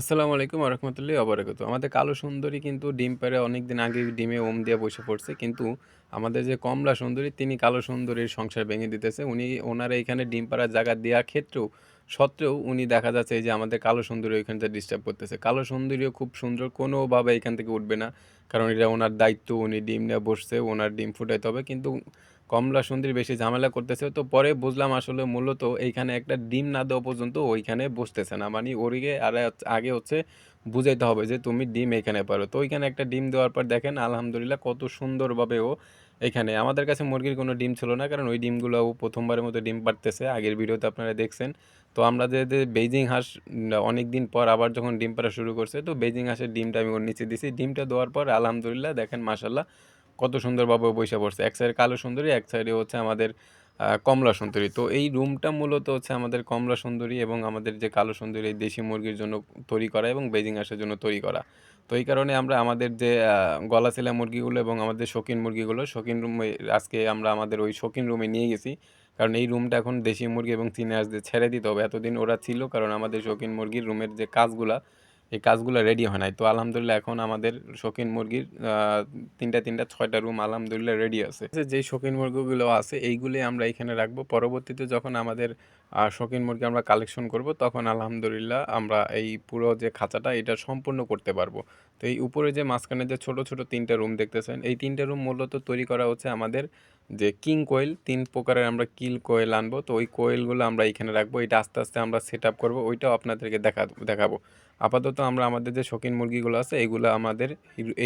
আসসালামু আলাইকুম আরহামতুল্লাহি অবরাকাতু আমাদের কালো সুন্দরী কিন্তু ডিম পাড়ে অনেকদিন আগে ডিমে ওম দিয়ে বসে পড়ছে। কিন্তু আমাদের যে কমলা সুন্দরী, তিনি কালো সুন্দরীর সংসার ভেঙে দিতেছে। উনি ওনারা এখানে ডিম পাড়ার জায়গা দেওয়ার ক্ষেত্রেও সত্ত্বেও উনি দেখা যাচ্ছে এই যে আমাদের কালো সুন্দরী ওইখানটা ডিস্টার্ব করতেছে। কালো সুন্দরীও খুব সুন্দর, কোনোভাবে এখান থেকে উঠবে না। কারণ এটা ওনার দায়িত্ব, উনি ডিম নিয়ে বসছে, ওনার ডিম ফুটাইতে হবে। কিন্তু কমলা সুন্দরী বেশি ঝামেলা করতেছে তো পরে বুঝলাম আসলে মূলত এইখানে একটা ডিম না দেওয়া পর্যন্ত ওইখানে বসতেছে না। মানে ওরিগে আর আগে হচ্ছে বুঝাইতে হবে যে তুমি ডিম এখানে পারো। তো ওইখানে একটা ডিম দেওয়ার পর দেখেন আলহামদুলিল্লাহ কত সুন্দরভাবে ও এখানে। আমাদের কাছে মুরগির কোনো ডিম ছিল না, কারণ ওই ডিমগুলো ও প্রথমবারের মতো ডিম পারতেছে আগের ভিডিওতে আপনারা দেখছেন। তো আমরা যে বেজিং হাঁস অনেক দিন পর আবার যখন ডিম পাড়া শুরু করছে, তো বেজিং হাঁসের ডিমটা আমি ওর নিচে দিছি। ডিমটা দেওয়ার পর আলহামদুলিল্লাহ দেখেন মাসাল্লাহ কত সুন্দরভাবে বসে পড়ছে। এক সাইডে কালো সুন্দরী, এক সাইডে হচ্ছে আমাদের কমলা সুন্দরী। তো এই রুমটা মূলত হচ্ছে আমাদের কমলা সুন্দরী এবং আমাদের যে কালো সুন্দরী, এই দেশি মুরগির জন্য তৈরি করা এবং বেজিং হাঁসের জন্য তৈরি করা। তো এই কারণে আমরা আমাদের যে গলা ছেলা মুরগিগুলো এবং আমাদের শৌখিন মুরগিগুলো, শৌখিন রুমে আজকে আমরা আমাদের ওই শৌখিন রুমে নিয়ে গেছি। কারণ এই রুমটা এখন দেশি মুরগি এবং চীনে আসতে ছেড়ে দিতে হবে। এতদিন ওরা ছিল, কারণ আমাদের শৌখিন মুরগির রুমের যে কাজগুলা এই কাজগুলো রেডি হয় নাই। তো আলহামদুলিল্লাহ এখন আমাদের শৌখিন মুরগির তিনটা তিনটা, ছয়টা রুম আলহামদুলিল্লাহ রেডি আছে। যেই শৌখিন মুরগিগুলো আছে এইগুলি আমরা এখানে রাখব। পরবর্তীতে যখন আমাদের শৌখিন মুরগি আমরা কালেকশন করব, তখন আলহামদুলিল্লাহ আমরা এই পুরো যে খাঁচাটা, এটা সম্পূর্ণ করতে পারব। তো এই উপরে যে মাঝখানে যে ছোট ছোট তিনটা রুম দেখতেছেন, এই তিনটা রুম মূলত তৈরি করা হচ্ছে আমাদের যে কিং কোয়েল, তিন প্রকারের আমরা কিল কোয়েল আনব। তো ওই কোয়েলগুলো আমরা এখানে রাখব। এটা আস্তে আস্তে আমরা সেট আপ করব। ওইটাও আপনাদেরকে দেখা, দেখাবো। আপাতত আমরা আমাদের যে শৌখিন মুরগিগুলো আছে এইগুলো আমাদের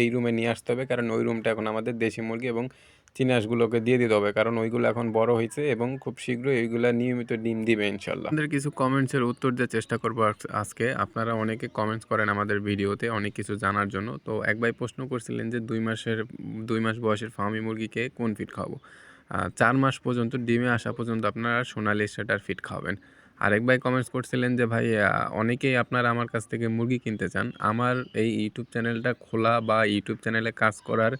এই রুমে নিয়ে আসতে হবে। কারণ ওই রুমটা এখন আমাদের দেশি মুরগি এবং চিনাসগুলোকে দিয়ে দিতে হবে। কারণ ওইগুলো এখন বড় হয়েছে এবং খুব শীঘ্রই ওইগুলো নিয়মিত ডিম দিবে ইনশাল্লাহ। আমাদের কিছু কমেন্টসের উত্তর দেওয়ার চেষ্টা করব আজকে। আপনারা অনেকে কমেন্টস করেন আমাদের ভিডিওতে অনেক কিছু জানার জন্য। তো এক ভাই প্রশ্ন করছিলেন যে, দুই মাসের, দুই মাস বয়সের ফার্মি মুরগিকে কোন ফিট খাওয়াবো চার মাস পর্যন্ত ডিমে আসা পর্যন্ত আপনারা সোনালি স্টেটার ফিট খাওয়াবেন আরেক ভাই কমেন্টস করছিলেন যে, ভাই অনেকেই আপনারা আমার কাছ থেকে মুরগি কিনতে চান। আমার এই ইউটিউব চ্যানেলটা খোলা বা ইউটিউব চ্যানেলে কাজ করার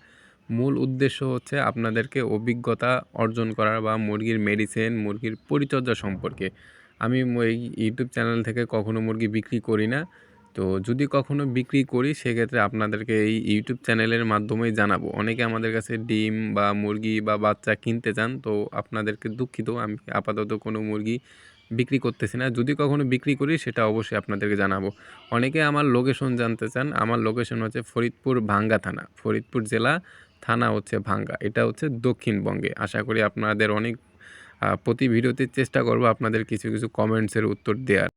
মূল উদ্দেশ্য হচ্ছে আপনাদেরকে অভিজ্ঞতা অর্জন করার বা মুরগির মেডিসিন মুরগির পরিচর্যা সম্পর্কে। আমি এই ইউটিউব চ্যানেল থেকে কখনো মুরগি বিক্রি করি না। তো যদি কখনো বিক্রি করি, সেক্ষেত্রে আপনাদেরকে এই ইউটিউব চ্যানেলের মাধ্যমেই জানাব। অনেকে আমাদের কাছে ডিম বা মুরগি বা বাচ্চা কিনতে চান, তো আপনাদেরকে দুঃখিত, আমি আপাতত কোনো মুরগি বিক্রি করতেছি না। যদি কখনো বিক্রি করি, সেটা অবশ্যই আপনাদেরকে জানাব। অনেকে আমার লোকেশন জানতে চান। আমার লোকেশন হচ্ছে ফরিদপুর ভাঙ্গা থানা, ফরিদপুর জেলা থানা হচ্ছে ভাঙ্গা, এটা হচ্ছে দক্ষিণবঙ্গে। আশা করি আপনাদের অনেক প্রতি ভিডিওতে চেষ্টা করব আপনাদের কিছু কিছু কমেন্টসের উত্তর দেওয়ার